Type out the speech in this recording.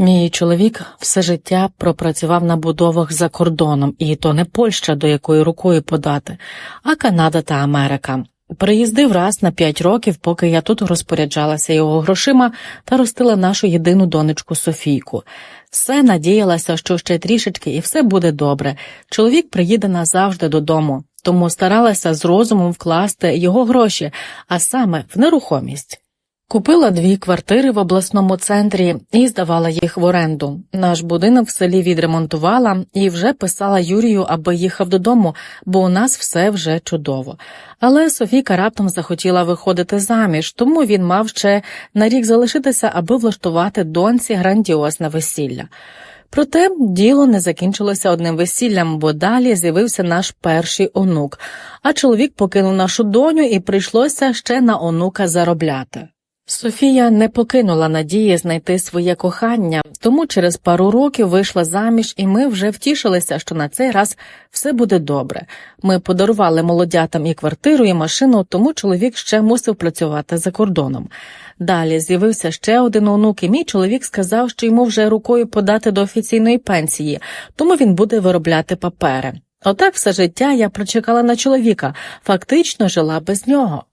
Мій чоловік все життя пропрацював на будовах за кордоном, і то не Польща, до якої рукою подати, а Канада та Америка. Приїздив раз на п'ять років, поки я тут розпоряджалася його грошима та ростила нашу єдину донечку Софійку. Все надіялася, що ще трішечки і все буде добре. Чоловік приїде назавжди додому, тому старалася з розумом вкласти його гроші, а саме в нерухомість. Купила дві квартири в обласному центрі і здавала їх в оренду. Наш будинок в селі відремонтувала і вже писала Юрію, аби їхав додому, бо у нас все вже чудово. Але Софійка раптом захотіла виходити заміж, тому він мав ще на рік залишитися, аби влаштувати доньці грандіозне весілля. Проте діло не закінчилося одним весіллям, бо далі з'явився наш перший онук, а чоловік покинув нашу доню і прийшлося ще на онука заробляти. Софія не покинула надії знайти своє кохання, тому через пару років вийшла заміж, і ми вже втішилися, що на цей раз все буде добре. Ми подарували молодятам і квартиру, і машину, тому чоловік ще мусив працювати за кордоном. Далі з'явився ще один онук, і мій чоловік сказав, що йому вже рукою подати до офіційної пенсії, тому він буде виробляти папери. Отак все життя я прочекала на чоловіка, фактично жила без нього.